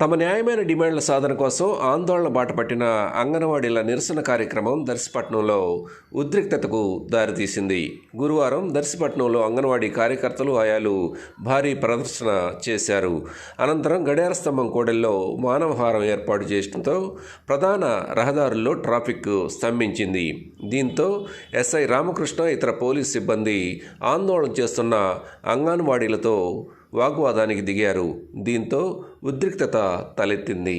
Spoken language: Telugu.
తమ న్యాయమైన డిమాండ్ల సాధన కోసం ఆందోళన బాటపట్టిన అంగన్వాడీల నిరసన కార్యక్రమం దర్శపట్నంలో ఉద్రిక్తతకు దారితీసింది. గురువారం దర్శపట్నంలో అంగన్వాడీ కార్యకర్తలు ఆయాలు భారీ ప్రదర్శన చేశారు. అనంతరం గడియార స్తంభం కోడెల్లో మానవహారం ఏర్పాటు చేయడంతో ప్రధాన రహదారుల్లో ట్రాఫిక్ స్తంభించింది. దీంతో ఎస్ఐ రామకృష్ణ ఇతర పోలీస్ సిబ్బంది ఆందోళన చేస్తున్న అంగన్వాడీలతో వాగ్వాదానికి దిగారు. దీంతో ఉద్రిక్తత తలెత్తింది.